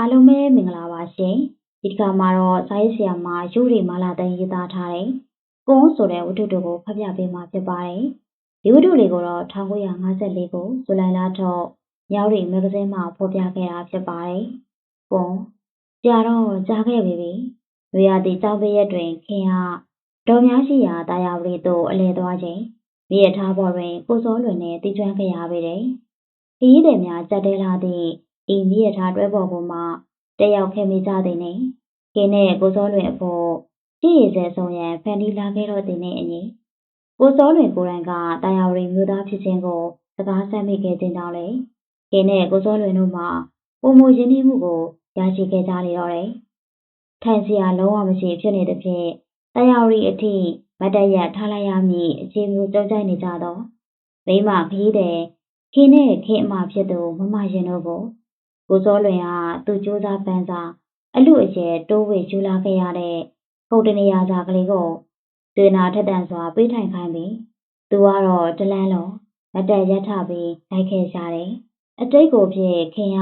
အားလုံးပဲမင်္ဂလာပါရှင်ဒီတစ်ခါမှာတော့ဇာတ်ဆရာမရုပ်ရည်မာလာတန်ရေးသားထားတဲ့ကုန်းဆိုတဲ့ဝတ္ထုတို့ကိုဖတ်ပြပေးမှာဖြစ်ပါတယ်ဒီဝတ္ထုလေးကိုတော့1954ကိုဇူလိုင်လထုတ်မြောက်ရီမဂ္ဂဇင်းမှာဖော်ပြခဲ့တာဖြစ်ပါတယ်ကုန်းကြာတော့ကြားခဲ့ပြီပြီလူရသည်ကြောင်းပေးရက်တွင်ခင်ဟာဒေါ်များရှိရာတာယာဝရီတို့အလဲသွားခြင်းမိရထားပေါ်တွင်ကိုစောလွင်နှင့်တီးကျွမ်းခဲ့ရပေတယ်ခရီးသည်များကြက်တဲလာသည့် ဤမိရထားတွဲပေါ်ပေါ်မှာတက်ရောက်ခဲ့မိကြသည်နှင့်ကင်းနဲ့ကိုစောလွင်အဖို့ကြည်ရည်စဲဆုံးရန်ဖန်တီးလာခဲ့တော့သည်နှင့်အညီကိုစောလွင်ကိုယ်တိုင်ကတာယာဝရီမျိုးသားဖြစ်ခြင်းကိုစကားဆက်မိခဲ့ခြင်းကြောင့်လေကင်းနဲ့ကိုစောလွင်တို့မှပုံမရင်းနှီးမှုကိုရရှိခဲ့ကြလေတော့တယ်ထိုင်စရာလုံးဝမရှိဖြစ်နေသဖြင့်တာယာဝရီအထိမတ်တရထားလိုက်ရမည်အခြေမျိုးကြောက်ကြိုက်နေကြတော့မိမခီးတဲ့ခင်းနဲ့ခင်းအမဖြစ်သူမမရင်တို့ကို ကိုစောလွင်ကသူ့ကြိုးစားပန်းစားအလူအကျယ်တိုးဝေယူလာခဲ့ရတဲ့ကုန်တနေရာစာကလေးကိုဒေနာထက်တန်စွာပေးထိုင်ခိုင်းပြီးသူကတော့တလန်းလုံးမတက်ရက်ထပြီးလိုက်ခဲ့ကြတယ်အတိတ်ကိုဖြစ်ခင်က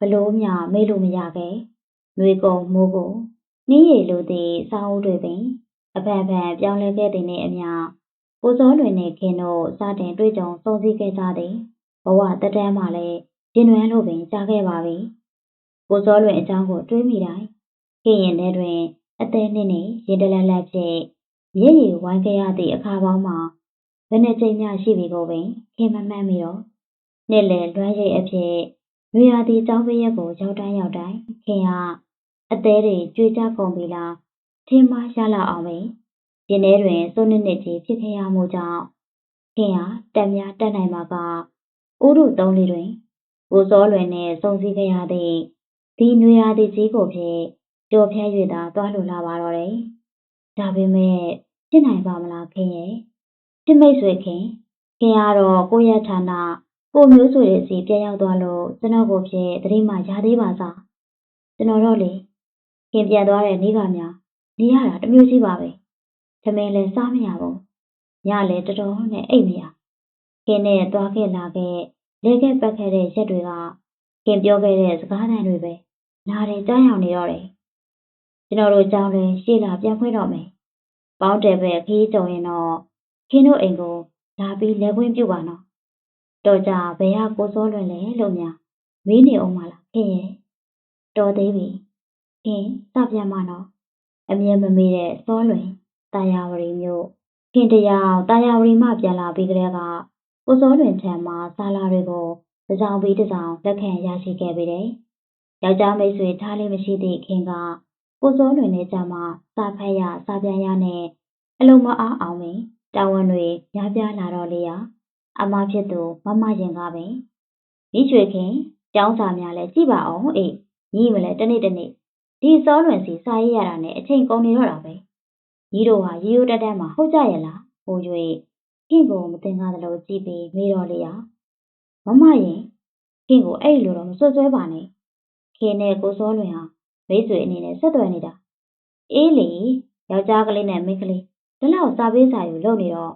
ဘလို့မျှမေ့လို့မရခဲ့။နှွေကုံမိုးကိုနှင်းရည်လိုသည့်စောင်းဦးတွေပင်အဖန်ဖန်ပြောင်းလဲခဲ့သည်နှင့်အမျှကိုစောလွင်နှင့်ခင်တို့စတင်တွေ့ကြုံဆုံစည်းခဲ့ကြသည်ဘဝတတန်းမှလည်း ရင်နွမ်းလို့ပင်ကြားခဲ့ပါပြီ။ကိုစောလွင်အကြောင်းကိုတွေးမိတိုင်းခင်ရင်ထဲတွင် အသေးနှင့်နှင့်ရင်တလက်လက်ဖြင့်မျက်ရည်ဝိုင်းခဲ့ရသည့်အခါပေါင်းမှာဘယ်နှကြိမ်များရှိပြီကိုပင်ခင်မမှန်းမိတော့နှစ်လယ်လွမ်းရိပ်အဖြစ်နွေရာသီကျောင်းပရက်ကိုရောက်တိုင်းရောက်တိုင်းခင်ကအသေးတွေကြွေးကြကုန်ပြီလားထင်းမရလောက်အောင်ပဲရင်ထဲတွင်စိုးနစ်နစ်ကြီးဖြစ်ခဲ့ရမှုကြောင့်ခင်ဟာတက်များတက်နိုင်မှာကဥရုသုံးလေးတွင် ကိုစောလွင်နှင့်စုံစည်းခဲ့ရသည့်ဒီနွေရာသီကြီးကိုဖြင့်ကြော်ဖြတ်၍သာသွားလိုလာပါတော့တယ်။ဒါပေမဲ့ဖြစ်နိုင်ပါမလားခင်ရဲ့။ချစ်မိတ်ဆွေခင်ခင်ကတော့ကိုယ့်ရဲ့ဌာနကိုမျိုးဆွေရဲ့စီပြန်ရောက်သွားလို့ကျွန်တော်ကိုဖြင့်တတိမှရသေးပါစား။ကျွန်တော်တော့လေခင်ပြန်သွားတဲ့နေ့ကများနေရတာတမျိုးစီပါပဲ။သမင်းလည်းစားမရဘူး။ညလည်းတော်တော်နဲ့အိတ်မရ။ခင်နဲ့သွားခဲ့လာခဲ့ လဲခဲ့ပတ်ခဲ့တဲ့ရက်တွေကခင်ပြောခဲ့တဲ့စကားသံတွေပဲနားတယ်ကြားရောက်နေတော့တယ်ကျွန်တော်တို့ကြောင်းလဲရှေ့လာပြန်ဖွင့်တော့မယ်ပေါင်းတယ်ပဲခီးကြုံရင်တော့ခင်တို့အိမ်ကိုလာပြီးလဲခွင့်ပြုပါနော်တော်ကြဘယ်ဟာကိုစောလွင်လဲလို့များမေးနေအောင်မလားခင်ရဲ့တော်သေးပြီခင်စပြန်မနော်အမြဲမမေးတဲ့စောလွင်တာယာဝရီမျိုးခင်တရားတာယာဝရီမှပြန်လာပြီးကလေးက ကိုစောလွင်ထံမှာစာလာတွေကိုတစ်စောင်ပြီးတစ်စောင် လက်ခံရရှိခဲ့ပေတယ်။ယောက်ျားမိတ်ဆွေထားလေးမရှိသည့်ခင်က ကိုစောလွင်နဲ့ကြမှာစာဖတ်ရစာပြန်ရနဲ့အလုံးမအားအောင်ပင်တာဝန်တွေများပြားလာတော့လေရအမဖြစ်သူမမရင်ကပင်မိချွေခင်ကျောင်းစာများလဲကြည့်ပါအောင်အေးညီမလဲတနေ့တနေ့ဒီစောလွင်စီစာရေးရတာနဲ့အချိန်ကုန်နေတော့တာပဲညီတို့ဟာရီယိုတက်တက်မှာဟုတ်ကြရဲ့လားဟို၍ ခင်ကိုမတင်ကားသလိုကြည့်ပြီးမေးတော့လေရမမရင်ခင်ကိုအဲ့လိုတော့မဆွဆွဲပါနဲ့ခင်နဲ့ကိုစောလွင်ဟာမိတ်ဆွေအနေနဲ့ဆက်သွယ်နေတာအေးလေယောက်ျားကလေးနဲ့မိန်းကလေးဒီလောက်စာပေးစာယူလုပ်နေတော့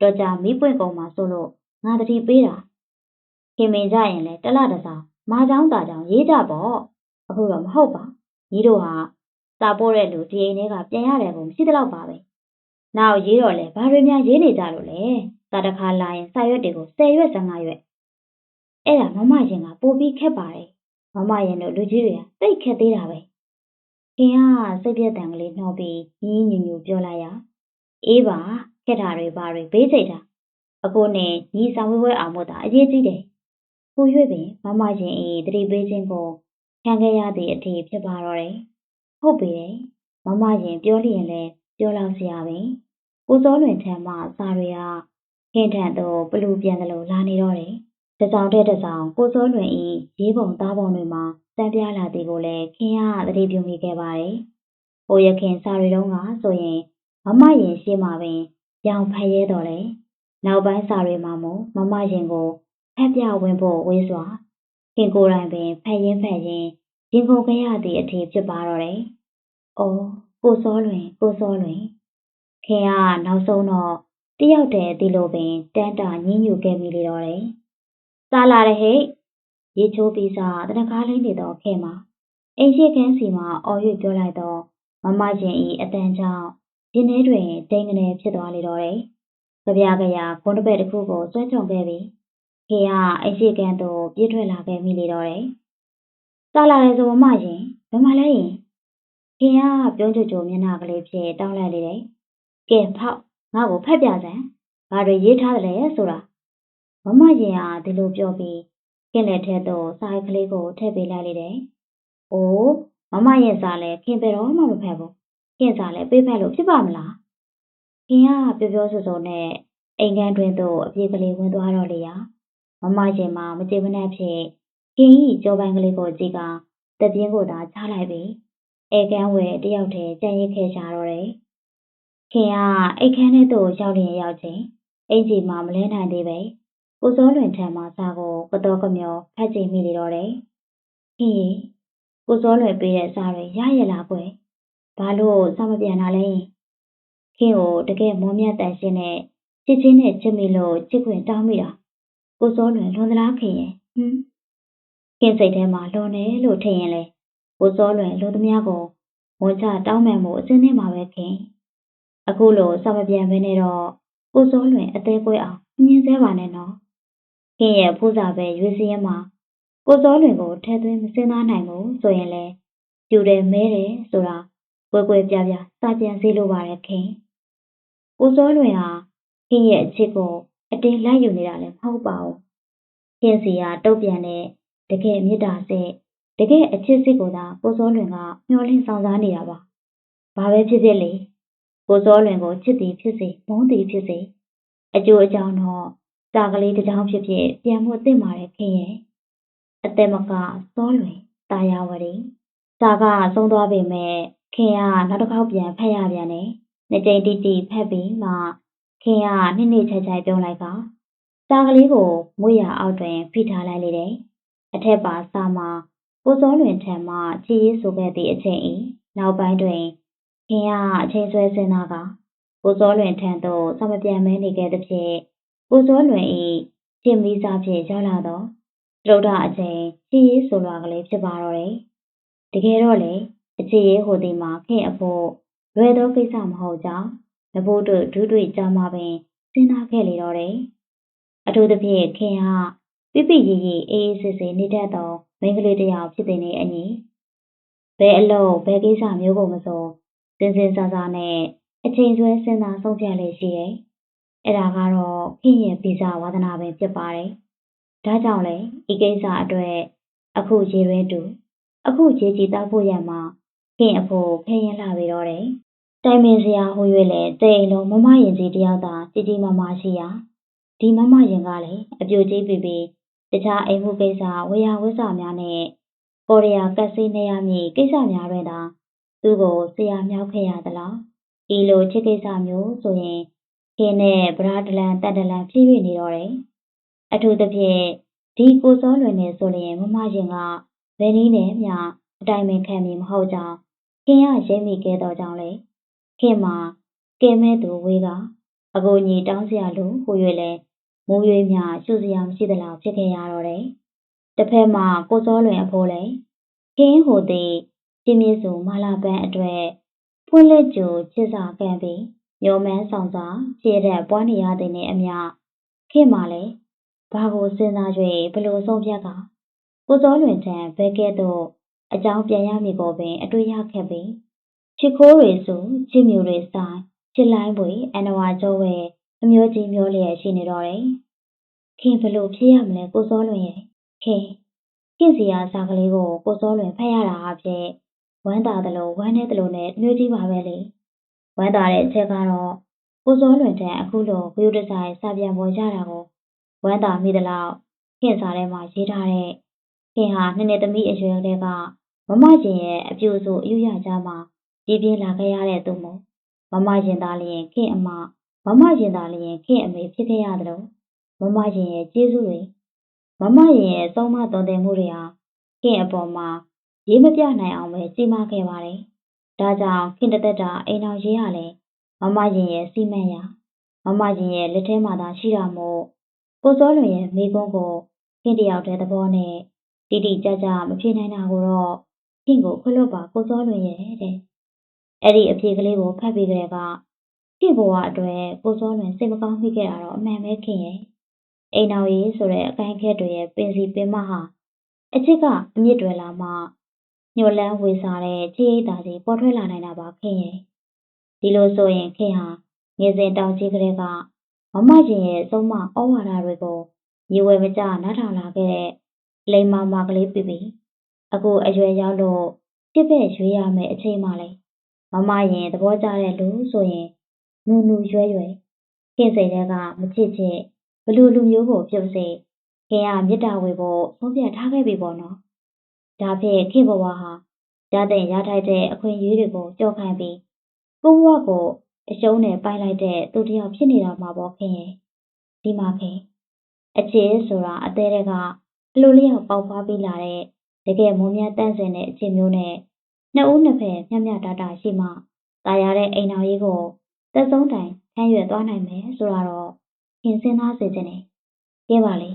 တော့ကြာမီးပွင့်ကုန်မှာဆိုလို့ငါတတိပေးတာခင်မင်ကြရင်လေတလတစားမာချောင်းตาချောင်းရေးကြပေါ့အခုတော့မဟုတ်ပါညီတို့ဟာစာပို့တဲ့လူဒီအိမ်ထဲကပြန်ရတယ်ကိုမရှိတော့ပါပဲ နောက်ရေးတော့လေဘာတွေများရေးနေကြလို့လဲစာတစ်ခါလာရင်စာရွက်တွေကို10ရွက်15ရွက်အဲ့ဒါမမရင်ကပို့ပြီးခက်ပါတယ်မမရင်တို့လူကြီးတွေကတိတ်ခက်သေးတာပဲခင်ကစိတ်ပြက်တံကလေးနှောပြီးရင်းညူညူပြောလိုက်ရအေးပါခက်တာတွေပါတွေဘေးစိတ်တာအကိုနဲ့ညီဆောင်ဝဲဝဲအောင်မို့တာအရေးကြီးတယ်ကိုရွေ့ပင်မမရင်အေးတတိပေးခြင်းကိုခံခဲ့ရသည့်အထည်ဖြစ်ပါတော့တယ်ဟုတ်ပြီမမရင်ပြောလျင်လဲပြောလောက်စရာပဲ ကိုစောလွင်ထံမှ စာတွေကခင်ထန်တော့ပလူပြန်တယ်လို့လာနေတော့တယ် တစောင်တဲ့တစောင် ကိုစောလွင်ဤရေးပုံသားပုံတွေမှာစံပြလာသည်ကိုလည်း ခင်ကသတိပြုမိခဲ့ပါတယ်။ဟိုရခင်စာရီတုံးကဆိုရင် မမရင်ရှင်းမှာပင် ရောင်ဖက်ရဲတော်လေ။နောက်ပိုင်းစာရီမှာမို့မမရင်ကိုဖက်ပြဝင်ဖို့ဝေးစွာ ခင်ကိုယ်တိုင်ပင်ဖက်ရင်ဖက်ရင်ရင်ကုန်ခဲ့ရသည့်အထည်ဖြစ်ပါတော့တယ်။အော် ကိုစောလွင် ကိုစောလွင် ခင်ကနောက်ဆုံးတော့တယောက်တည်းအသီးလိုပင်တန်းတာညင်းညူခဲ့မိလေတော့တယ်။စားလာတယ်ဟဲ့ရေချိုးပြီးစားတနကားလေးနေတော့ခဲမှာအိမ်ရှိခန်းစီမှာအော်၍ပြောလိုက်တော့မမရင်ဤအတန်ကြောင့်ရင်ထဲတွင်တိမ်ကနေဖြစ်သွားလေတော့တယ်။ကြပြကြရခွန်တပည့်တစ်ခုကိုဆွဲချုံခဲ့ပြီးခေကအိမ်ရှိခန်းသို့ပြေးထွက်လာခဲ့မိလေတော့တယ်။စားလာတယ်ဆိုမမရင်ဘယ်မှာလဲရင်ခင်ကပြုံးကြကြမျက်နှာကလေးဖြင့်တောင်းလိုက်လေတယ်။ ကဲဖောက်ငါ့ကိုဖက်ပြစမ်းဘာတွေရေးထားတယ်လဲဆိုတာမမရင်ကဒီလိုပြောပြီးခင်လက်ထဲသို့စာရိုက်ကလေးကိုထည့်ပေးလိုက်လေတယ်။အိုးမမရင်စာလဲခင်ဘယ်တော့မှမဖက်ဘူး။ခင်စာလဲပေးဖက်လို့ဖြစ်ပါမလား။ခင်ကပြောပြောဆိုဆိုနဲ့အိမ်ကန်းတွင်သို့အပြေကလေးဝင်သွားတော့လေရာမမရင်မှာမကြေမနက်ဖြင့်ခင်ဤကြောပိုင်းကလေးကိုကြည့်ကတပြင်းကိုသာချလိုက်ပြီးဧကန်းဝဲတယောက်တည်းကြံ့ရစ်ခဲ့ကြတော့တယ်။ ခင်ကအိတ်ခမ်းထဲသို့ရောက်လျင်ရောက်ချင်းအင်ကြီးမှမလဲနိုင်သေးပဲကိုစောလွင်ထံမှစာကိုကတော့ကမျောဖတ်ကြည့်မိလေတော့တယ်။ခင်ရီကိုစောလွင်ပေးတဲ့စာတွေရရလားကွယ်။ဘာလို့စာမပြန်တာလဲ။ခင်ကိုတကယ်မောမြတ်တန်ရှင်းနဲ့ချစ်ချင်းနဲ့ချစ်မိလို့ချစ်ခွင့်တောင်းမိတာ။ကိုစောလွင်လွန်သလားခင်ရဲ့ဟမ်။ခင်စိတ်ထဲမှာလွန်တယ်လို့ထင်ရင်လေကိုစောလွင်လူသမားကိုဝန်ချတောင်းပန်မှုအစင်းနဲ့မှာပဲခင်။ အခုလိုစာမပြန်ဘဲနဲ့တော့ကိုစောလွင်အသေးကွဲအောင်ညှင်းဆဲပါနဲ့နော်။ခင်ရဲ့ဖူးစာပဲရွေးစင်းရမှာကိုစောလွင်ကိုထဲသွင်းမစင်းသားနိုင်ဘူးဆိုရင်လေပြူတယ်မဲတယ်ဆိုတာကွယ်ကွယ်ပြားပြားစာပြန်စေလိုပါတယ်ခင်။ကိုစောလွင်ဟာခင်ရဲ့အချစ်ကိုအတင်းလိုက်ယူနေတာလည်းမဟုတ်ပါဘူး။ခင်စီကတုတ်ပြန်တဲ့တကယ်မေတ္တာစိတ်တကယ်အချစ်စစ်ကိုသာကိုစောလွင်ကမျှော်လင့်ဆောင်စားနေတာပါ။ဘာပဲဖြစ်ဖြစ်လေ ကိုစောလွင်ကိုချစ်သည်ဖြစ်စေမုန်းသည်ဖြစ်စေအကျိုးအကြောင်းတော့စာကလေးတစ်ကြောင်းဖြစ်ဖြစ်ပြန်မှုသိမှာတဲ့ခင်ရဲ့အသက်မကစောလွင်တာယာဝရီစာကဆုံးသွားပေမဲ့ခင်ကနောက်တစ်ခေါက်ပြန်ဖတ်ရပြန်တယ်။နှစ်ကြိမ်တိတိဖတ်ပြီးမှခင်ကနှစ်နှစ်ချိုက်ချိုက်ပြုံးလိုက်ကစာကလေးကိုမွေးရအောက်တွင်ဖိထားလိုက်လေတယ်။အထက်ပါစာမှာကိုစောလွင်ထံမှချီရေးဆိုခဲ့သည့်အချိန်ဤနောက်ပိုင်းတွင် ခင်ကအချိန်ဆွဲစင်းသားကကိုစောလွင်ထံသို့စမပြန်မဲနေခဲ့သဖြင့်ကိုစောလွင်ဤရှင်းပြီးစားဖြင့်ရောက်လာတော့တရုတ်တာအချိန်ချီရေးဆိုလွာကလေးဖြစ်ပါတော့တယ်တကယ်တော့လေအချီရေးဟိုဒီမှာခင်အဖို့လွယ်သောကိစ္စမဟုတ်ကြောင်းနဘိုးတို့ဒူးတွေ့ကြမှာပင်စဉ်းစားခဲ့လေတော့တယ်အထူးသဖြင့်ခင်ဟာပြပြရီရီအေးအေးဆေးဆေးနေတတ်သောမိန်းကလေးတစ်ယောက်ဖြစ်တဲ့နေအညီဘယ်အလုပ်ဘယ်ကိစ္စမျိုးကိုမဆို စင်စင်စားစားနဲ့အချိန်ဆွဲစဉ်းစားဆုံးဖြတ်လေရှိရဲ့အဲ့ဒါကတော့ခင်ရဲ့ဗီဇဝါသနာပဲဖြစ်ပါတယ်ဒါကြောင့်လေဤကိစ္စအတွက်အခုရေရင်းတူအခုရေကြည်တောက်ဖို့ရမှာခင်အဖို့ဖရင်လာပြီတော့တယ်တိုင်ပင်စရာဟို၍လေတိမ်လုံးမမရင်ကြီးတယောက်သာကြီးကြီးမားမားရှိရာဒီမမရင်ကလည်းအပြိုကြီးပြပြီးတခြားအိမ်မှုကိစ္စဝေယဝစ္စများနဲ့ကိုရီးယားကက်စီနေရမည်ကိစ္စများတွင်သာ သူ့ကိုဆရာမြောက်ခဲ့ရသလားဒီလိုချစ်ကိစ္စမျိုးဆိုရင်ခင်းနဲ့ဗရာဒလန်တက်ဒလန်ဖြစ်၍နေတော့တယ်အထူးသဖြင့်ဒီကိုစောလွင်နေဆိုရင်မမရင်ကဘယ်နည်းနဲ့မျှအတိုင်းပင်ခံမည်မဟုတ်ကြောင်းခင်ရရိပ်မိခဲ့တော့ကြောင်းလေခင်မှာကဲမဲသူဝေးကအကိုညီတောင်းစရာလိုဟူ၍လဲမိုးရွေးမြရှုစရာမရှိသလောက်ဖြစ်ခဲ့ရတော့တယ်။တစ်ဖက်မှာကိုစောလွင်အဖိုးလည်းခင်းဟိုသည် ပြင်းပြစုံမာလာပန်းအတွက်ဖွင့်လက်ကြိုချစ်စာကံပြီးရောမန်းဆောင်စာခြေတဲ့ပွားနေရတဲ့နဲ့အမျှခင်မှလည်းဘာကိုစဉ်းစား၍ဘလို့ဆုံးဖြတ်ကကိုစောလွင်ထံဘဲကဲ့သို့အကြောင်းပြန်ရမည်ကိုပင်အတွေ့ရခဲ့ပြီးချစ်ခိုးတွေဆိုချစ်မြူတွေဆိုင်ချစ်လိုင်းပွေအနဝါကျော်ဝဲအမျိုးကြီးမျိုးလျက်ရှိနေတော့တယ်။ခင်ဘလို့ဖြစ်ရမလဲကိုစောလွင်ရဲ့ခင်ခင်စီယာစာကလေးကိုကိုစောလွင်ဖတ်ရတာအဖြစ် ဝမ်းသာတယ်လို့ဝမ်းနေတယ်လို့နဲ့မျိုးကြီးပါပဲလေ။ဝမ်းသာတဲ့အချက်ကတော့ကိုစောလွင်တဲ့အခုလိုဂရုတစိုက်စာပြန်ပေါ်ရတာကိုဝမ်းသာမိသလောက်ခင်စာထဲမှာရေးထားတဲ့ခင်ဟာနှစ်နှစ်သမီးအရွယ်တွေကမမကျင်ရဲ့အပြူဆိုအယူရကြမှာပြည်ပြင်းလာခဲ့ရတဲ့သူမို့မမရင်သားလျင်ခင်အမမမရင်သားလျင်ခင်အမေဖြစ်ခဲ့ရတယ်လို့မမရင်ရဲ့ကျေးဇူးတွေမမရင်ရဲ့သုံးမတော်တင်မှုတွေဟာခင်အပေါ်မှာ ရေးမပြနိုင်အောင်ပဲကြီးမားခဲ့ပါတယ်။ဒါကြောင့်ခင်တသက်တာအိမ်တော်ရေးရလဲမမရင်ရဲ့စီမံရမမရင်ရဲ့လက်ထဲမှာသာရှိတာမို့ကိုစောလွင်ရဲ့မိကုန်းကိုခင်တယောက်တည်းသဘောနဲ့တိတိကျကျမဖြစ်နိုင်တာကိုတော့ခင်ကိုခွလွတ်ပါကိုစောလွင်ရဲ့တဲ့အဲ့ဒီအဖြေကလေးကိုဖတ်ပြီးကြတဲ့ကခင်ဘဝအတွက်ကိုစောလွင်စိတ်မကောင်းမိခဲ့တာတော့အမှန်ပဲခင်ရဲ့အိမ်တော်ရေးဆိုတဲ့အကိုင်းခက်တွေရဲ့ပင်စီပင်မဟာအချစ်ကအမြင့်တွေလာမှ ညှို့လန်းဝေစားတဲ့ချစ်ရိတ်တာကြီးပေါ်ထွက်လာနိုင်တာပါခင်ရဲ့ဒီလိုဆိုရင်ခင်ဟာငယ်စဉ်တောင်ကြီးကလေးကမမရှင်ရဲ့သုံးမဩဝါဒတွေကိုရေဝယ်မကြနားထောင်လာခဲ့တဲ့လိမ္မာမာကလေးပြပြီအခုအရွယ်ရောက်လို့ပြစ်ဖက်ရွေးရမယ်အချိန်မှလေမမရင်သဘောကျတဲ့လူဆိုရင်နူနူရွယ်ရွယ်ခင်စိတ်တွေကမချစ်ချစ်ဘလူလူမျိုးကိုပြုတ်စေခင်ကမေတ္တာဝေဖို့ဆုံးဖြတ်ထားခဲ့ပြီပေါ့နော် ဒါဖြင့်ခင်ဘဝဟာရတဲ့ရထိုက်တဲ့အခွင့်အရေးတွေကိုကြောက်ခိုင်းပြီးကိုဘဝကိုအရှုံးနဲ့ပိုင်လိုက်တဲ့သူတစ်ယောက်ဖြစ်နေတာမှာပေါ့ခင်ရဲ့ဒီမှာခင်အချစ်ဆိုတာအသေးတွေကလူလျောက်ပေါက်ဖွားပြီးလာတဲ့တကယ်မုံမြတ်တန့်စင်တဲ့အချစ်မျိုးနဲ့နှစ်ဦးနှစ်ဖက်မျှမျှတတရှိမှတာယာတဲ့အိမ်တော်ကြီးကိုသက်ဆုံးတိုင်ခံရွယ်သွားနိုင်မယ်ဆိုတာတော့ခင်စင်းသားစေခြင်းနဲ့ကဲပါလေ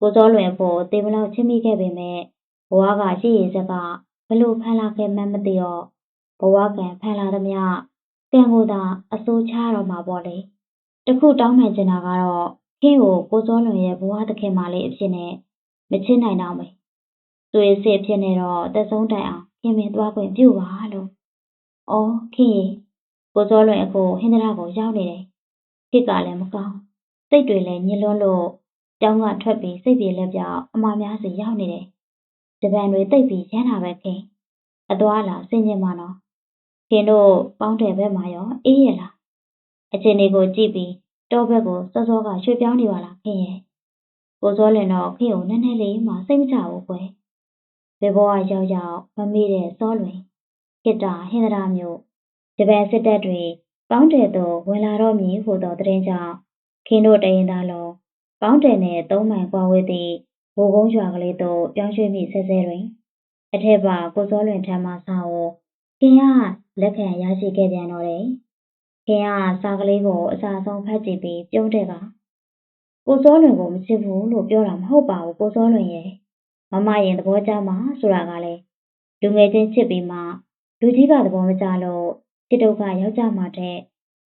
ကိုစောလွင်ဖို့တေမလောက်ချင်းမိခဲ့ပေမဲ့ ဘဝကရှိရည်စက်ကဘလို့ဖန်လာခဲ့မှန်းမသိတော့ဘဝကံဖန်လာသမျှကံကိုသာအစိုးချတော့မှာပေါ့လေတခုတောင်းမှန်ချင်တာကတော့ခင်းကိုကိုစောလွင်ရဲ့ဘဝသခင်မလေးအဖြစ်နဲ့မချစ်နိုင်တော့မယ်သူရဲ့စစ်ဖြစ်နေတော့သက်ဆုံးတိုင်အောင်ခင်မင်သွားခွင့်ပြုပါလို့။အော်ခင်ရေကိုစောလွင်အခုဟင်္ဒရာကိုရောက်နေတယ်။ခေတ်ကလည်းမကောင်းစိတ်တွေလည်းညစ်လွန်းလို့ကျောင်းကထွက်ပြီးစိတ်ပြေလက်ပြောက်အမများစီရောက်နေတယ်။ တပံတွေတိတ်ပြီးရမ်းတာပဲခင်။အသွားလာဆင်ကျင်ပါနော်။ခင်တို့ပေါင်းတယ်ဘက်မှာရောအေးရလား။အချိန်လေးကိုကြည့်ပြီးတောဘက်ကိုစောစောကရွှေ့ပြောင်းနေပါလားခင်ရဲ့။ကိုစောလွင်တော့ခင်ကိုနည်းနည်းလေးမှစိတ်မချဘူးကွယ်။ဘယ်ဘဝရောက်ရောက်မမေ့တဲ့စောလွင်ခေတ္တဟင်္ဒရာမျိုးဂျပန်စစ်တပ်တွေပေါင်းတယ်သို့ဝင်လာတော့မည်ဟုသောသတင်းကြောင့်ခင်တို့တရင်သားလုံးပေါင်းတယ်နှင့်သုံးမိုင်ကွာဝေးသည့် ဘိုးကုန်းရွာကလေးသို့ပြောင်းရွှေ့မိဆဲဆဲတွင် အထက်ပါကိုစောလွင်ထမ်းမှစာကိုခင်ကလက်ခံရရှိခဲ့ပြန်တော့တယ်။ခင်ကစာကလေးကိုအစာဆုံးဖတ်ကြည့်ပြီးပြုံးတဲ့ကကိုစောလွင်ကိုမချစ်ဘူးလို့ပြောတာမဟုတ်ပါဘူးကိုစောလွင်ရဲ့မမရင်သဘောကျမှာဆိုတာကလည်းလူငယ်ချင်းချစ်ပြီးမှလူကြီးကသဘောမကျလို့จิตဒုက္ခရောက်ကြမှာတဲ့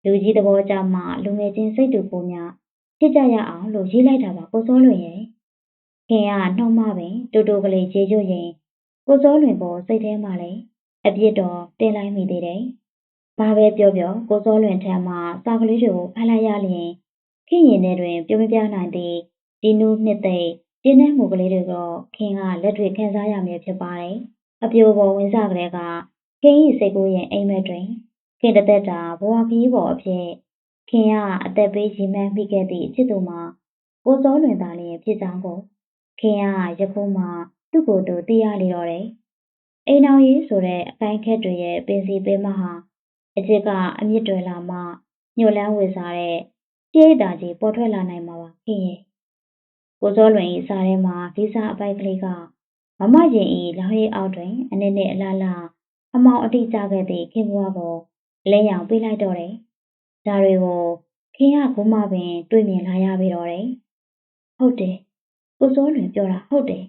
လူကြီးသဘောကျမှလူငယ်ချင်းစိတ်တူကိုများဖြစ်ကြရအောင်လို့ရေးလိုက်တာပါကိုစောလွင်ရဲ့ ခင်ကနှုံးမပင်တူတူကလေးခြေရွရင်ကိုစောလွင်ပေါ်စိတ်ထဲမှာလည်းအပြစ်တော်တင်လိုက်မိသေးတယ်။ဘာပဲပြောပြောကိုစောလွင်ထံမှစာကလေးတွေကိုဖတ်လိုက်ရလျင်ခင်ရင်ထဲတွင်ပြုံးမပြနိုင်သည့်ဒီနူးနှစ်သိမ့်တင်းတဲ့မှုကလေးတွေကိုခင်ကလက်တွေခန်းစားရမည်ဖြစ်ပါတယ်။အပြိုပေါ်ဝင်စားကလေးကခင်၏စိတ်ကူးရင်အိမ်မက်တွင်ခင်တသက်တာဘဝခီးပေါ်အဖြစ်ခင်ကအသက်ပေးရီမှန်းမိခဲ့သည့်အချစ်သူမှာကိုစောလွင်သားလျင်ဖြစ်ကြောင်းကို ခင်ကယခုမှသူ့ကိုယ်သူသိရလေတော့တယ်။အိမ်တော်ရေးဆိုတဲ့အကိုင်းခက်တွေရဲ့ပင်စီပင်မဟာအချစ်ကအမြင့်တွေလာမှညှို့လန်းဝေစားတဲ့ပြည့်တာကြီးပေါ်ထွက်လာနိုင်မှာပါခင်ရဲ့။ကိုစောလွင်၏စားထဲမှာဒီစားအပိုက်ကလေးကမမရင်၏လောင်ရိပ်အောက်တွင်အနည်းနဲ့အလားလားအမောင်အတိကျခဲ့သည့်ခင်ဘွားကိုလဲရောင်ပေးလိုက်တော့တယ်။ဒါတွေကိုခင်ကခုမှပင် တွေ့မြင်လာရပြီတော့တယ်။ဟုတ်တယ်။ ကိုစိုးလွင်ပြောတာဟုတ်တယ်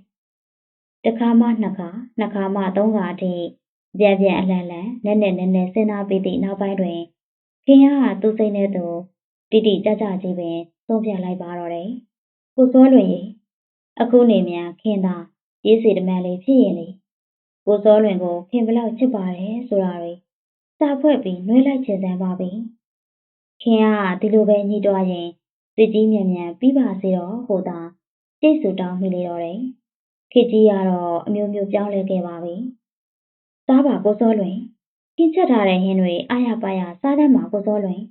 ။တစ်ခါမှနှစ်ခါနှစ်ခါမှသုံးခါအထိပြန်ပြန်အလန့်လန့်နဲ့နဲ့နဲ့နဲ့စဉ်းစားပြီးသည့်နောက်ပိုင်းတွင်ခင်ကသူ့စိတ်နဲ့သူတိတိကျကျကြီးပင်သုံးပြလိုက်ပါတော့တယ်။ကိုစိုးလွင်ရေအခုနေမြန်ခင်သာရေးစီတမန်လေးဖြစ်ရင်လေကိုစောလွင်ကိုခင်ဘလောက်ချစ်ပါတယ်ဆိုတာတွေစာဖွဲ့ပြီးနှွှဲလိုက်ချင်စမ်းပါပြီခင်ကဒီလိုပဲညှိတွားရင်စစ်ကြီးမြန်မြန်ပြီးပါစေတော့ဟိုသာ ကျိတ်ဆူတောင်းမိလေတော့တယ်ခေကြီးကတော့အမျိုးမျိုးပြောင်းလဲခဲ့ပါပြီစားပါကိုစောလွင်ခင်းချက်ထားတဲ့ဟင်းတွေအားရပါရစားတတ်မှာကိုစောလွင်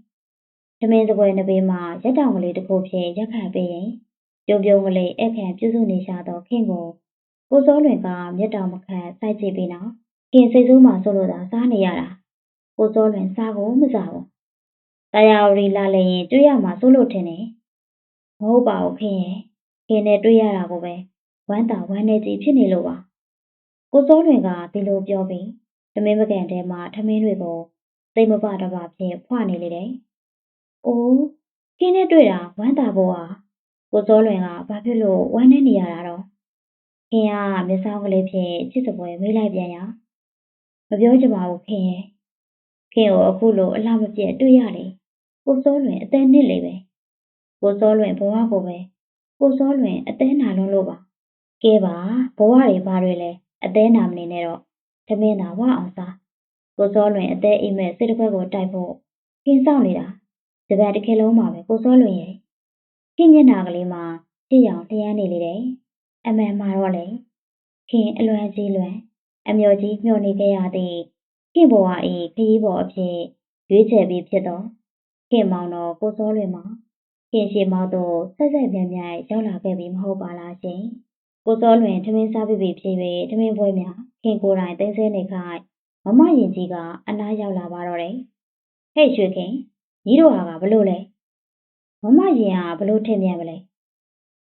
ဓမင်းစပွဲနှစ်ပေမှာရက်တောင်ကလေးတစ်ခုဖြင့်ရက်ခံပေးရင်ပြုံပြုံကလေးအခန့်ပြုစုနေရှာတော့ခင်ကိုကိုစောလွင်ကမျက်တောင်မခံစိုက်ကြည့်ပြီးနောက်ခင်စိတ်ဆိုးမှဆိုလို့သာစားနေရတာကိုစောလွင်စားကိုမစားဘူးတရားဝရီလာလည်းရင်တွေ့ရမှာဆိုလို့ထင်တယ်မဟုတ်ပါဘူးခင်ရဲ့ ခင်နဲ့တွေ့ရတာကိုပဲဝမ်းသာဝမ်းနေကြည့်ဖြစ်နေလို့ပါကိုစောလွင်ကဒီလိုပြောပြီးသမင်းပကံထဲမှာထမင်းတွေကိုသိမပတပါဖြင့်ဖွနေလေတယ်။အိုးခင်းနဲ့တွေ့တာဝမ်းသာဖို့ဟာကိုစောလွင်ကဘာဖြစ်လို့ဝမ်းနေနေရတာတော့ခင်ကမျက်စောင်းကလေးဖြင့်ချစ်စပွဲမေးလိုက်ပြန်ရမပြောချင်ပါဘူးခင်ရဲ့ခင်ကိုအခုလိုအလှမပြတ်တွေ့ရတယ်ကိုစောလွင်အသက်နစ်လေပဲကိုစောလွင်ဘဝကိုပဲ ကိုစောလွင်အသေးနာလုံးလို့ပါကဲပါဘဝတွေဘာတွေလဲအသေးနာမနေနဲ့တော့သမင်းသာဝအောင်စားကိုစောလွင်အသေးအိမ်မဲ့စိတ်တစ်ခွက်ကိုတိုက်ဖို့ခင်းဆောင်နေတာတပတ်တစ်ခေလုံးမှာပဲကိုစောလွင်ရဲ့ခင်မျက်နာကလေးမှာကြည့်အောင်လျှမ်းနေလေတယ်အမှန်မှာတော့လေခင်အလွန်ကြီးလွန်အမျော်ကြီးမျှော်နေခဲ့ရသည့်ခင်ဘဝ၏ခရီးပေါ်အဖြစ်ရွေးချယ်ပြီးဖြစ်သောခင်မောင်တော်ကိုစောလွင်မှာ ခင်ရှိမောက်တို့ဆက်ဆက်ပြန်ပြန်ရောက်လာခဲ့ပြီမဟုတ်ပါလားရှင်ကိုစောလွင်ထမင်းစားပြီးပြီဖြစ်၍ထမင်းပွဲများခင်ကိုယ်တိုင်သိမ်းဆဲနေခိုင်းမမရင်ကြီးကအနားရောက်လာပါတော့တယ်ဟဲ့ရွှေခင်ညီတို့ဟာကဘလို့လဲမမရင်ကဘလို့ထင်မြန်မလဲ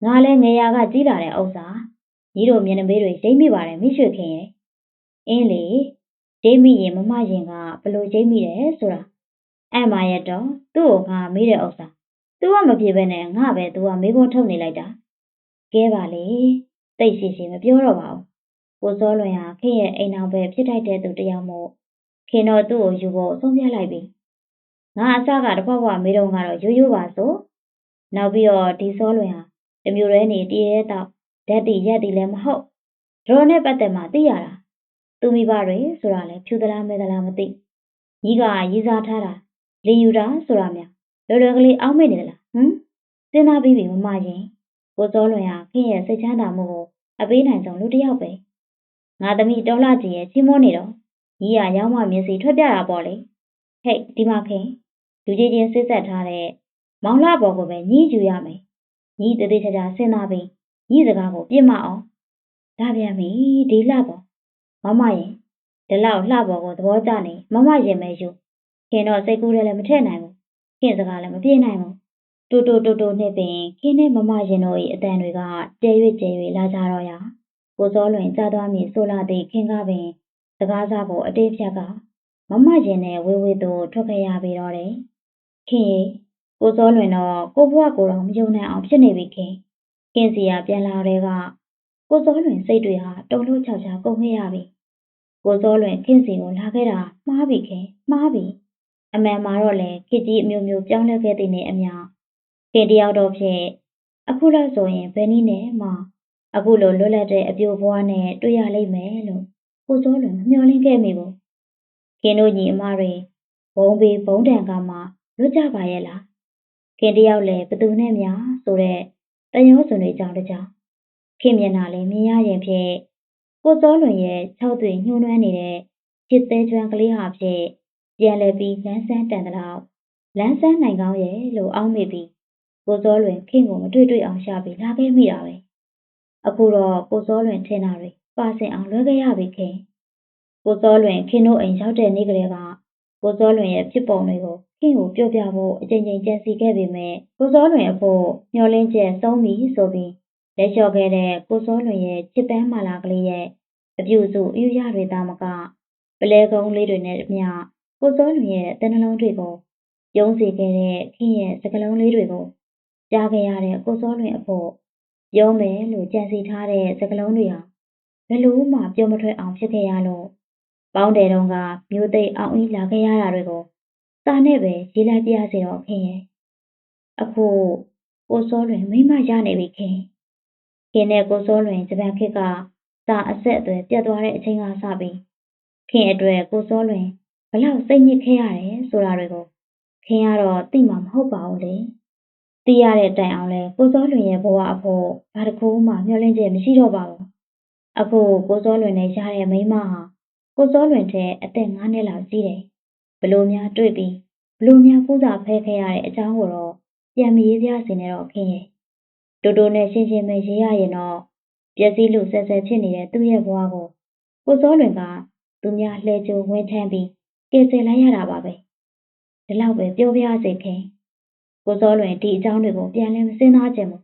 ငါလဲငယ်ရာကကြီးလာတဲ့ဥစ္စာညီတို့မျက်နှာမေးတွေရိမ့်မိပါတယ်မိရွှေခင်ရဲ့အင်းလေရိမ့်မိရင်မမရင်ကဘလို့ရိမ့်မိတယ်ဆိုတာအဲ့မှာရတော့သူ့ကိုငါမေးတဲ့ဥစ္စာ तू ကမပြေဘဲနဲ့ငါပဲ तू ကမေးခွန်းထုတ်နေလိုက်တာကဲပါလေတိတ်ရှိရှိမပြောတော့ပါဘူးကိုစောလွင်ဟာခင်ရဲ့အိမ်နောက်ပဲဖြစ်ထိုက်တဲ့သူတယောက်မို့ခင်တော့သူ့ကိုယူဖို့ဆုံးဖြတ်လိုက်ပြီငါအစကတဖွားဖွားမေးတော့ကတော့ရိုးရိုးပါဆိုနောက်ပြီးတော့ဒီစောလွင်ဟာတမျိုးရဲနေတည်ရဲတော့ဓာတ်တီရက်တီလည်းမဟုတ်ဒရောနဲ့ပတ်သက်မှသိရတာသူမိဘတွေဆိုတာလည်းဖြူသလားမဲသလားမသိကြီးကရေးစားထားတာလင်ယူတာဆိုတာများ လွယ်လွယ်ကလေးအောက်မေ့နေသလားဟမ်စဉ်းစားပြီးပြီမမရင်ကိုစောလွင်ဟာခင်ရဲ့စိတ်ချမ်းသာမှုကိုအပေးနိုင်ဆုံးလူတစ်ယောက်ပဲငါသမီးတော်လှကြီးရဲ့ချီးမွမ်းနေတော့ကြီးကရောင်းမမျက်စိထွက်ပြတာပေါ့လေဟဲ့ဒီမှာခင်လူကြီးချင်းစစ်ဆက်ထားတဲ့မောင်လှဘော်ကိုပဲညှိယူရမယ်ညီတသေးချာချာစဉ်းစားပြီးညီစကားကိုပြစ်မအောင်ဒါပြန်ပြီဒီလှပေါ်မမရင်ဒီလောက်လှပေါ်ကိုသဘောကျနေမမရင်မဲယူခင်တော့စိတ်ကူးတယ်လည်းမထည့်နိုင်ဘူး ခင်စကားလည်းမပြေနိုင်ဘူးတူတူတူတူနဲ့ပင်ခင်းနဲ့မမရင်တို့၏အတန်တွေကကျဲ၍ကျဲ၍လာကြတော့ရာကိုစောလွင်ကြားသွားမည်ဆိုလာသည့်ခင်းကားပင်စကားစားကိုအတေးဖြတ်ကမမရင်နဲ့ဝေဝေတို့ထွက်ခဲ့ရပြီတော့တယ်ခင်ရေကိုစောလွင်တော့ကိုဘွားကိုတော့မယုံနိုင်အောင်ဖြစ်နေပြီခင်ခင်းစီရပြန်လာတဲ့ကကိုစောလွင်စိတ်တွေဟာတုံလို့ချောက်ချာကုန်ခဲ့ရပြီကိုစောလွင်ခင်းစီကိုလာခဲ့တာမှားပြီခင်မှားပြီ အမှန်မှာတော့လေခစ်ကြီးအမျိုးမျိုးပြောင်းလဲခဲ့တဲ့နေအမြခင်တယောက်တော့ဖြင့်အခုလောက်ဆိုရင်ဘယ်နည်းနဲ့မှအခုလိုလွတ်လပ်တဲ့အပြိုဘွားနဲ့တွေ့ရလိမ့်မယ်လို့ကိုစောလွင်မမျှော်လင့်ခဲ့မိဘူးခင်တို့ညီအမတွေဘုံဘေးဘုံတန်ကမှလွတ်ကြပါရဲ့လားခင်တယောက်လည်းဘသူနဲ့များဆိုတဲ့တန်ရောစွန်တွေကြောင့်တကြောင်ခင်မျက်နှာလည်းမြင်ရရင်ဖြင့်ကိုစောလွင်ရဲ့၆သွေညှိုးနှွမ်းနေတဲ့จิตသေးကျွမ်းကလေးဟာဖြင့် ပြန်လဲပြီးလန်းဆန်းတန်တလောက်လန်းဆန်းနိုင်ကောင်းရဲ့လို့အောင်းမိပြီးကိုစောလွင်ခင်ကိုမတွေ့တွေ့အောင်ရှာပြီးလာခဲ့မိတာပဲအခုတော့ကိုစောလွင်ထင်တာတွေပါစင်အောင်လွှဲခဲ့ရပြီခင်ကိုစောလွင်ခင်တို့အိမ်ရောက်တဲ့နေ့ကလေးကကိုစောလွင်ရဲ့ဖြစ်ပုံတွေကိုခင်ကိုပြောပြဖို့အကြိမ်ကြိမ်ကြံစီခဲ့ပေမဲ့ကိုစောလွင်အဖို့မျောလင်းချက်သုံးပြီဆိုပြီးလက်လျှော့ခဲ့တဲ့ကိုစောလွင်ရဲ့ချစ်ပန်းမာလာကလေးရဲ့အပြူစုအယူရတွေသားမကပလဲကုန်းလေးတွေနဲ့မျှ ကိုစောလွင်ရဲ့တနှလုံးတွေကိုယုံစီခဲ့တဲ့ခင်ရဲ့စကလုံးလေးတွေကိုကြားခဲ့ရတဲ့ကိုစောလွင်အဖို့ပြောမယ်လို့ကြံစီထားတဲ့စကလုံးတွေဟာဘယ်လို့မှပြောမထွက်အောင်ဖြစ်ခဲ့ရလို့ပေါင်းတယ်တုန်းကမျိုးသိအောင်အီးလာခဲ့ရတာတွေကိုစာနဲ့ပဲရေးလိုက်ပြရစီတော့ခင်ရဲ့အခုကိုစောလွင်မိမရနေပြီခင်ခင်နဲ့ကိုစောလွင်ဂျပန်ခေတ်ကစာအဆက်အသွယ်ပြတ်သွားတဲ့အချိန်ကစပြီးခင်အတွက်ကိုစောလွင် ဘလောက်စိတ်ညစ်ခဲ့ရတယ်ဆိုတာတွေကိုခင်ကတော့သိမှာမဟုတ်ပါဘူးလေသိရတဲ့တိုင်အောင်လဲကိုစောလွင်ရဲ့ဘဝအဖို့ဘာတစ်ခုမှမျှော်လင့်ချက်မရှိတော့ပါဘူးအခုကိုစောလွင်နဲ့ရတဲ့မိန်းမဟာကိုစောလွင်တဲ့အသက်9နှစ်လောက်ကြီးတယ်ဘလို့များတွေ့ပြီးဘလို့များပူဇာဖဲခဲ့ရတဲ့အကြောင်းကိုတော့ပြန်မရေးပြစေနဲ့တော့ခင်ရဲ့တိုတိုနဲ့ရှင်းရှင်းပဲရေးရရင်တော့ပျက်စီးလို့ဆက်ဆက်ဖြစ်နေတဲ့သူ့ရဲ့ဘဝကိုကိုစောလွင်ကသူများလှဲကြိုးဝင်းထမ်းပြီး ကယ်ဆယ်လိုက်ရတာပါပဲဒီလောက်ပဲပြောပြစေခင်ကိုစောလွင်ဒီအကြောင်းတွေကိုပြန်လဲမစင်းသားခြင်းဘူး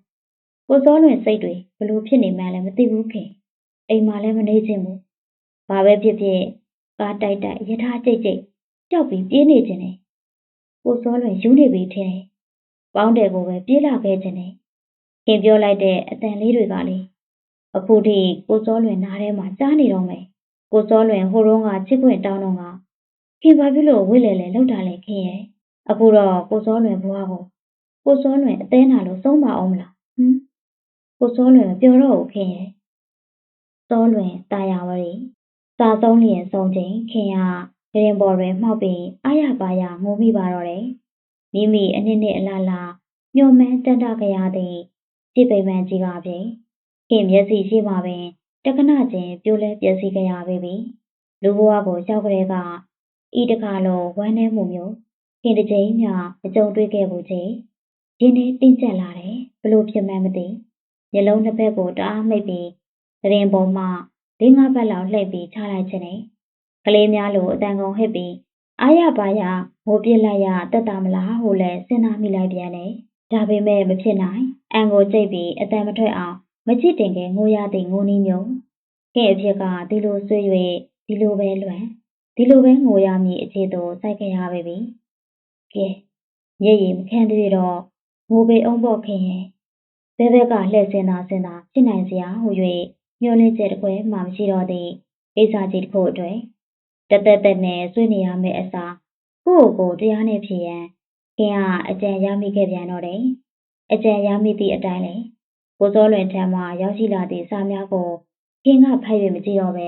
ကိုစောလွင်စိတ်တွေဘလို့ဖြစ်နေမှန်းလည်းမသိဘူးခင်အိမ်မှာလည်းမနေခြင်းဘူးဘာပဲဖြစ်ဖြစ်ကားတိုက်တိုက်ရထားကြိတ်ကြိတ်ကြောက်ပြီးပြေးနေခြင်းနဲ့ကိုစောလွင်ယူနေပြီထင်တယ်ပေါင်းတယ်ကိုပဲပြေးလာခဲ့ခြင်းနဲ့ခင်ပြောလိုက်တဲ့အတန်လေးတွေကလေအခုထိကိုစောလွင်နားထဲမှာကြားနေတော့မယ်ကိုစောလွင်ဟိုတုန်းကချစ်ခွင့်တောင်းတော့က ခင်ဘာဖြစ်လို့ဝိလေလေလောက်တာလဲခင်ရဲ့အခုတော့ကိုစောလွင်ဘွားကိုကိုစောလွင်အသေးနာလို့သုံးပါအောင်မလားဟမ်ကိုစောလွင်မပြောတော့ဘူးခင်ရဲ့စောလွင်တာယာဝရီစာဆုံးလျင်ဆုံးချိန်ခင်ကဂရင်ပေါ်တွင်မှောက်ပြီးအာရပါရငိုမိပါတော့တယ်မိမိအနည်းနဲ့အလားလားညှို့မှန်းတတ်တကြရသည်ကြည်ပိန်မှန်ကြီးကပြင်ခင်မျက်စိရှိမှပင်တက္ကနာချင်းပြိုလဲပြည့်စည်ကြရပေပြီလူဘဝကိုရောက်ကြတဲ့က ဤတကားလုံးဝမ်းနည်းမှုမျိုးခင်တစ်ချိန်မျှမကြုံတွေ့ခဲ့ဘူးချင်းရင်းနေတင်းကျပ်လာတယ်ဘလို့ဖြစ်မှန်းမသိမျက်လုံးတစ်ဖက်ကိုတအားမိတ်ပြီးသတင်းပေါ်မှာလေးငါးပတ်လောက်လှည့်ပြီးချလိုက်ခြင်းနဲ့ကလေးများလိုအတန်ကုန်ဟစ်ပြီးအာရပါရငိုပြစ်လိုက်ရတက်တာမလားဟုလည်းစဉ်းစားမိလိုက်ပြန်တယ်ဒါပေမဲ့မဖြစ်နိုင်အန်ကိုကြိတ်ပြီးအတန်မထွက်အောင်မချစ်တင်ကငိုရတဲ့ငိုနီးမျိုးခဲ့အဖြစ်ကဒီလိုဆွေး၍ဒီလိုပဲလွမ်း ဒီလိုပဲငိုရမည်အခြေသို့စိုက်ခဲ့ရပေပြီကဲမျက်ရည်မခံသေးတော့ငိုပေအောင်ပေါ့ခင်ရဲ့ဘဲဘက်ကလှည့်စင်သာစင်သာဖြစ်နိုင်စရာဟူ၍မျောလင့်ချက်တစ်ခွဲမှမရှိတော့သည့်အိစာကြီးတစ်ခုအတွက်တသက်သက်နဲ့ဆွေးနေရမယ့်အစားကိုယ့်ကိုယ်တရားနဲ့ဖြစ်ရန်ခင်ကအကြံရမိခဲ့ပြန်တော့တယ်အကြံရမိသည့်အတိုင်းလေကိုစောလွင်ထံမှရောက်ရှိလာသည့်စာများကိုခင်ကဖတ်၍မကြည့်တော့ပဲ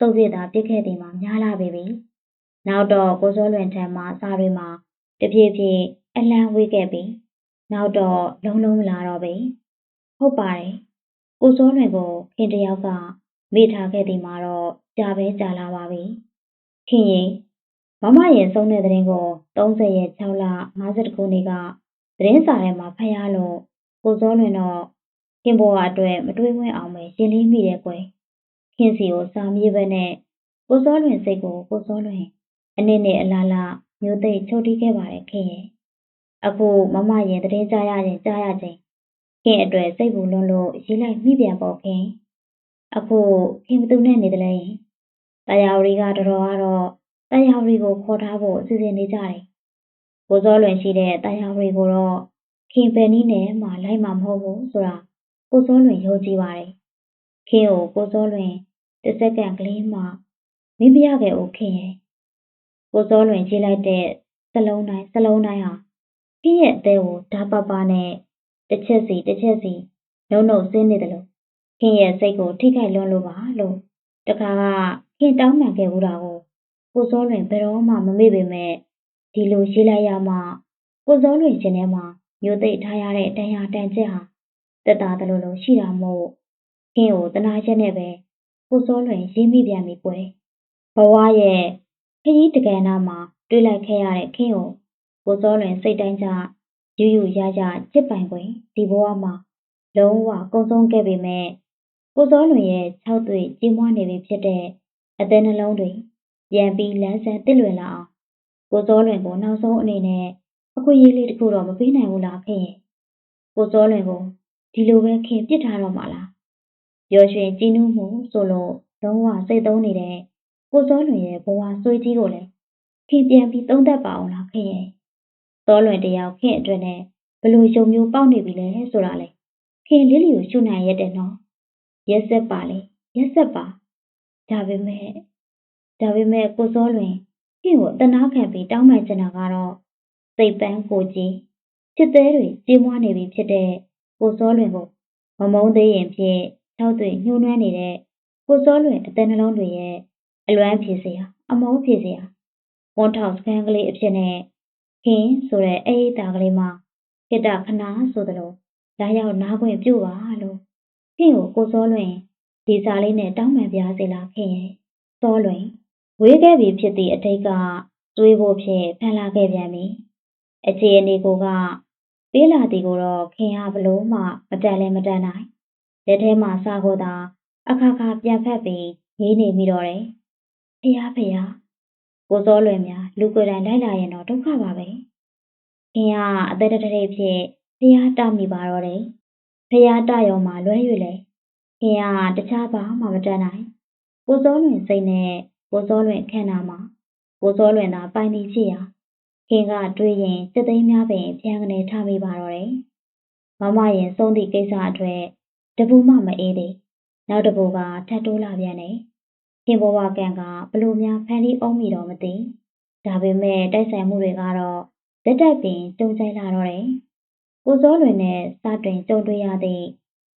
တုတ်ပြစ်သာပြစ်ခဲ့သည်မှာများလာပေပြီနောက်တော့ကိုစောလွင်ထံမှစာတွေမှာတဖြည်းဖြည်းအလံဝေးခဲ့ပြီးနောက်တော့လုံးလုံးမလာတော့ပေဟုတ်ပါတယ်ကိုစောလွင်ကိုခင်တယောက်ကမိထားခဲ့သည်မှာတော့ကြာပဲကြာလာပါပြီခင်ရင်မမရင်ဆုံးတဲ့တဲ့ရင်ကို30ရက်6လ50ခုနှစ်ကသတင်းစာထဲမှာဖတ်ရလို့ကိုစောလွင်တော့ခင်ဘောအတွက်မတွေးဝင်အောင်ပဲရင်လေးမိတယ်ကွယ် ခင်စီကိုစာမြေပဲနဲ့ကိုစောလွင်စိတ်ကိုကိုစောလွင်အနည်းနဲ့အလားလားမျိုးသိချုပ်တီးခဲ့ပါတယ်ခင်ရဲ့အခုမမရင်သတင်းကြားရရင်ကြားရချင်းခင်အတွက်စိတ်ဘူးလွန်းလို့ရေးလိုက်မိပြန်ပေါ့ခင်အခုခင်ဘသူနဲ့နေတယ်လဲရင်တရားဝရီကတော်တော်ကတော့တရားဝရီကိုခေါ်ထားဖို့စီစဉ်နေကြတယ်ကိုစောလွင်ရှိတဲ့တရားဝရီကိုတော့ခင်ပယ်နီးနဲ့မှလိုက်မှာမဟုတ်ဘူးဆိုတာကိုစောလွင်ယုံကြည်ပါတယ်ခင်ကိုကိုစောလွင် တစ်စက္ကန့်ကလေးမှမင်းမရခဲ့ဦးခင်ရဲ့ကိုစောလွင်ကြည့်လိုက်တဲ့စလုံးတိုင်းစလုံးတိုင်းဟာခင်ရဲ့အသေးကိုဓာပပနဲ့တစ်ချက်စီတစ်ချက်စီလုံလုံဆင်းနေတယ်လို့ခင်ရဲ့စိတ်ကိုထိခိုက်လွန်းလို့ပါလို့တခါကခင်တောင်းပန်ခဲ့ဘူးတာကိုကိုစောလွင်ဘယ်တော့မှမမေ့ပေမဲ့ဒီလိုရေးလိုက်ရမှကိုစောလွင်ရှင်ထဲမှာမျိုးသိပ်ထားရတဲ့တရားတန်ချက်ဟာတက်တာတလို့လို့ရှိတာမို့ခင်ကိုတနာချက်နဲ့ပဲ ကိုစောလွင်ရေးမိပြန်ပြီကွယ်ဘဝရဲ့ခကြီးတကယ်နာမှာတွေးလိုက်ခဲ့ရတဲ့ခင်ကိုကိုစောလွင်စိတ်တိုင်းကြယူယူရရချစ်ပိုင်ခွင်ဒီဘဝမှာလုံးဝကုံဆုံးခဲ့ပေမဲ့ကိုစောလွင်ရဲ့၆တွေ့ကြီးမွားနေပြီဖြစ်တဲ့အသက်နှလုံးတွေပြန်ပြီးလန်းဆန်းတစ်လွင်လာအောင်ကိုစောလွင်ကိုနောက်ဆုံးအနေနဲ့အခွင့်အရေးလေးတစ်ခုတော့မပေးနိုင်ဘူးလားခင်ရဲ့ကိုစောလွင်ကိုဒီလိုပဲခင်ပြစ်ထားတော့မှာလား ပျော်ရွှင်ကြည်နူးမှုဆိုလို့လုံးဝစိတ်သုံးနေတဲ့ကိုစောလွင်ရဲ့ဘဝဆွေးကြီးကိုလည်းခင်ပြန်ပြီးသုံးသပ်ပါအောင်လားခင်ရဲ့စောလွင်တယောက်ခင်အတွက်နဲ့ဘလို့ယုံမျိုးပေါက်နေပြီလဲဆိုတာလေခင်လေးလီကိုရှုနိုင်ရတဲ့နော်ရက်ဆက်ပါလေရက်ဆက်ပါဒါပေမဲ့ဒါပေမဲ့ကိုစောလွင်ခင်ကိုတနာခံပြီးတောင်းပန်ချင်တာကတော့စိတ်ပန်းကိုကြီးချစ်သေးတွေကြီးမွားနေပြီဖြစ်တဲ့ကိုစောလွင်ကိုမမုန်းသေးရင်ဖြင့် ထောက်သွင်းညှိုးနှွမ်းနေတဲ့ကိုစောလွင်အသက်နှလုံးတွေရဲ့အလွမ်းဖြစ်စရာအမောဖြစ်စရာဝန်ထောက်စကန်ကလေးအဖြစ်နဲ့ခင်ဆိုတဲ့အေးတာကလေးမှာကိတ္တခနာဆိုသလိုလာရောက်နားခွင့်ပြုပါလို့ခင်ကိုကိုစောလွင်ဒီစားလေးနဲ့တောင်းပန်ပြစေလားခင်ရဲ့စောလွင်ဝေးခဲ့ပြီဖြစ်သည့်အထိတ်ကတွေးဖို့ဖြင့်ဖန်လာခဲ့ပြန်ပြီအခြေအနေကိုကပေးလာသည်ကိုတော့ခင်ဟာဘလို့မှမတန်လဲမတန်နိုင် လက်ထဲမှာစာကိုသာအခါခါပြန်ဖက်ပြီးရေးနေမိတော့တယ်ဖះဖះကိုစောလွင်များလူကိုယ်တိုင်လိုက်လာရင်တော့ဒုက္ခပါပဲခင်ကအသက်တတည်းဖြစ်ဖះတမိပါတော့တယ်ဖះတရောမှာလွဲ၍လေခင်ကတခြားဘာမှမတန်နိုင်ကိုစောလွင်စိတ်နဲ့ကိုစောလွင်ခန္ဓာမှာကိုစောလွင်သာပိုင်နေချစ်ရာခင်ကတွေးရင်စက်သိမ်းများပင်ပြန်ကနေထားမိပါတော့တယ်။မမရင်ဆုံးသည့်ကိစ္စအတွက် တပူမှမအေးသေးနောက်တစ်ပုကထပ်တိုးလာပြန်တယ်ခင်ဘဝကံကဘလို့များဖန်တီးအောင်မိတော့မသိဒါပေမဲ့တိုက်ဆိုင်မှုတွေကတော့တက်တက်ပင်ကြုံကြိုက်လာတော့တယ်ကိုစောလွင်နဲ့စတင်ကြုံတွေ့ရသည့်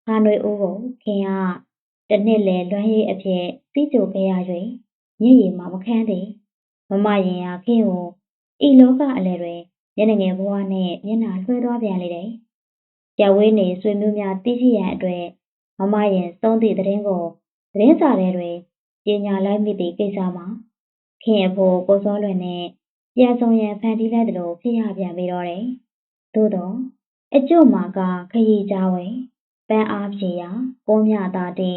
ခါနွေဦးကိုခင်ကတနှစ်လေလွမ်းရည်အဖြစ်စီးကြိုခဲ့ရ၍ညည်ရည်မှမခန်းသည်မမရင်ကခင်ကိုဤလောကအလဲတွင်ညနေငယ်ဘဝနဲ့မျက်နှာလွှဲသွားပြန်လေတယ်။ ရဝေးနေဆွေမျိုးများသိရှိရန်အတွက်မမရင်သုံးသည့်သတင်းကိုသတင်းစာထဲတွင်ပညာလိုက်မိသည့်ကိစ္စမှာခင်အဖို့ကိုစောလွင်နဲ့ပြန်ဆောင်ရန်ဖန်တီးလိုက်သလိုဖြစ်ရပြန်ပြီးတော့တယ်။သို့တော့အကျို့မှာကခရီးကြဝဲပန်းအားဖြေရာကိုမြတာတိ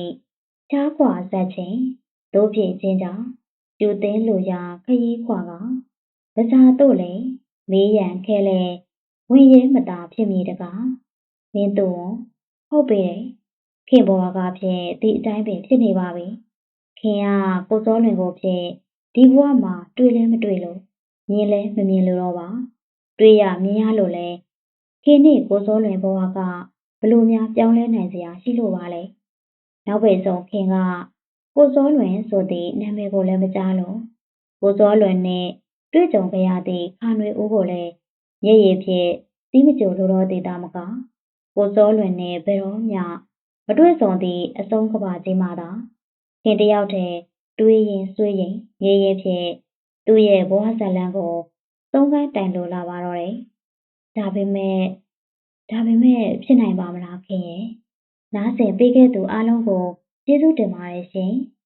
ချားခွာဆက်ချင်းတို့ဖြစ်ချင်းကြောင့်ကျူသိန်းလိုရာခရီးခွာကပစားတို့လေမေးရန်ခဲလေဝင်ရဲမသာဖြစ်မိတကား မင်းတို့ဟုတ်ပေတယ်ခင်ဘဝကဖြင့်ဒီအတိုင်းပင်ဖြစ်နေပါပြီခင်ကကိုစောလွင်ကိုဖြင့်ဒီဘဝမှာတွေ့လဲမတွေ့လို့မြင်လဲမမြင်လို့တော့ပါတွေ့ရမြင်ရလို့လဲခင်နဲ့ကိုစောလွင်ဘဝကဘလို့များပြောင်းလဲနိုင်စရာရှိလို့ပါလဲနောက်ပေဆုံးခင်ကကိုစောလွင်ဆိုသည့်နာမည်ကိုလည်းမကြားလို့ကိုစောလွင်နဲ့တွေ့ကြုံခဲ့ရသည့်ခါနွေဦးကိုလည်းရည်ရည်ဖြင့်တီးမကြိုလိုတော့သေးတာမက ကိုစောလွင်နဲ့ဘယ်တော့မှမတွေ့ဆုံသည့်အဆုံးကဘာကြီးမှသာခင်တယောက်တည်းတွေးရင်ဆွေးရင်ရည်ရည်ဖြင့်သူ့ရဲ့ဘဝဇာတ်လမ်းကိုသုံးကန်းတိုင်လိုလာပါတော့တယ်။ဒါပေမဲ့ဒါပေမဲ့ဖြစ်နိုင်ပါမလားခင်ရဲ့။နားဆင်ပေးခဲ့သူအားလုံးကိုကျေးဇူးတင်ပါတယ်ရှင်။